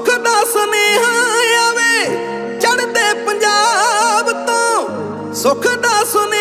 ਸੁੱਖ ਦਾ ਸੁਨੇਹਾ ਆਵੇ ਚੜਦੇ ਪੰਜਾਬ ਤੋਂ। ਸੁੱਖ ਦਾ ਸੁਨੇਹਾ